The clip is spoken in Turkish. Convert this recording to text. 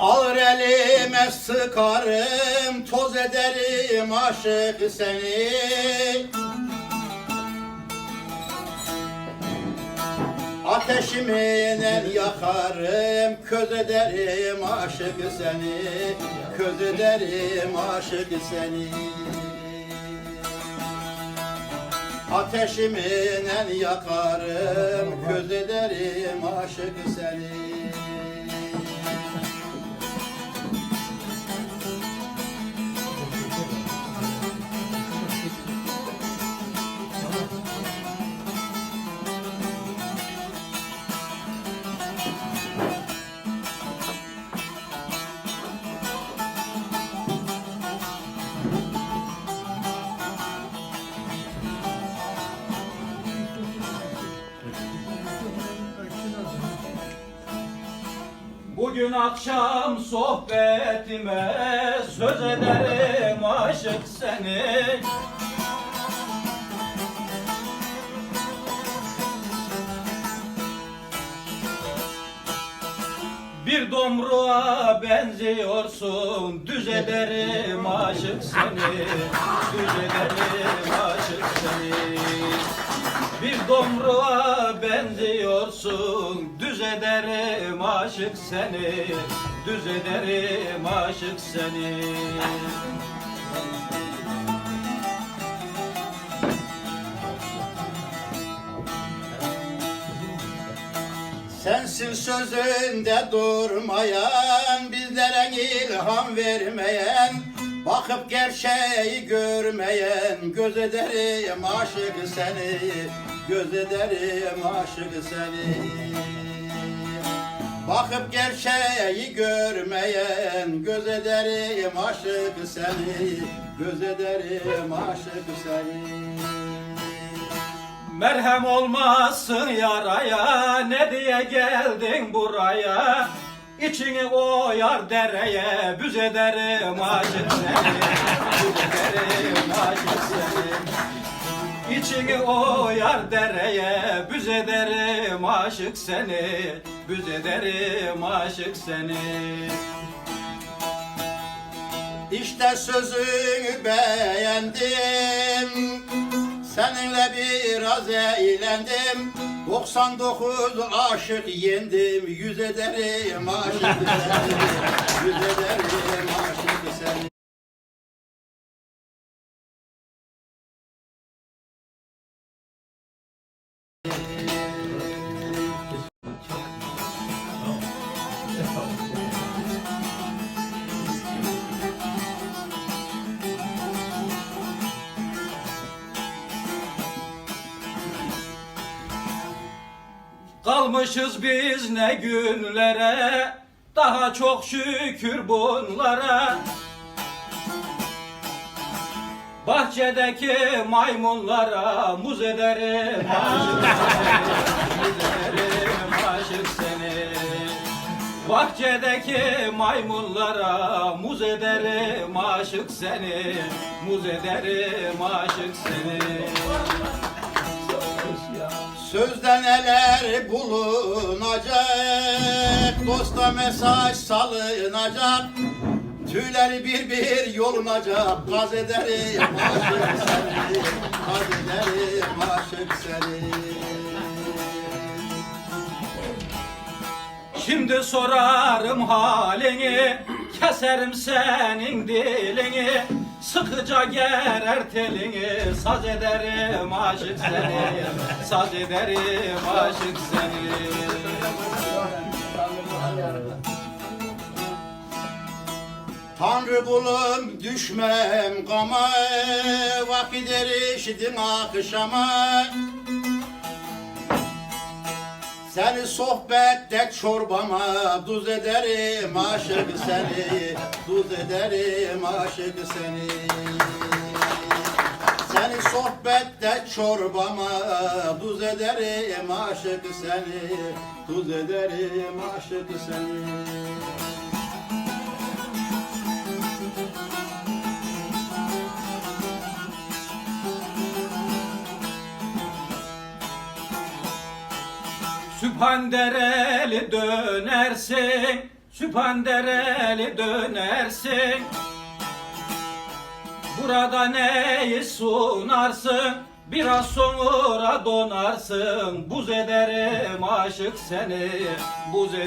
Alır elime sıkarım, toz ederim aşık seni. Ateşimle yakarım, köz ederim aşık seni. Köz ederim aşık seni. Ateşimle yakarım, köz ederim aşık seni. Bugün akşam sohbetime söz ederim aşık seni Bir domruğa benziyorsun Düz ederim aşık seni. Düz ederim aşık seni. Bir domruğa benziyorsun Düz ederim aşık seni Düz ederim aşık seni. Sensin sözünde durmayan, bizlere ilham vermeyen, bakıp gerçeği görmeyen, göz ederim aşık seni, göz ederim aşık seni. Bakıp gerçeği görmeyen, göz ederim aşık seni, göz ederim aşık seni. Merhem olmazsın yaraya Ne diye geldin buraya İçini oyar dereye Büz ederim aşık seni. Büz ederim seni. İçini oyar dereye Büz ederim aşık seni. Büz ederim aşık seni. İşte sözünü beğendim. Seninle biraz eğlendim 99 aşık yendim Yüz ederim aşık Kalmışız biz ne günlere Daha çok şükür bunlara Bahçedeki maymunlara muz ederim aşık seni, muz ederim aşık seni. Bahçedeki maymunlara muz ederim aşık seni, muz ederim aşık seni. Sözde neler bulunacak? Dosta mesaj salınacak. Tüyleri bir bir yolunacak. Gaz ederim aşık seni Gaz ederim. Aşık seni Şimdi sorarım halini, keserim senin dilini, sıkıca gerer telini, saz ederim aşık seni, saz ederim aşık seni. Tanrı kulum düşmem kama Vakit eriştim akşama Seni sohbette çorbama Duz ederim aşık seni. Duz ederim aşık seni. Seni sohbette çorbama Duz ederim aşık seni. Duz ederim aşık seni Sübhan dereli dönersin Süphandereli dönersin. Burada neyi sunarsın? Biraz sonra donarsın. Buz ederim aşık seni Buz ederim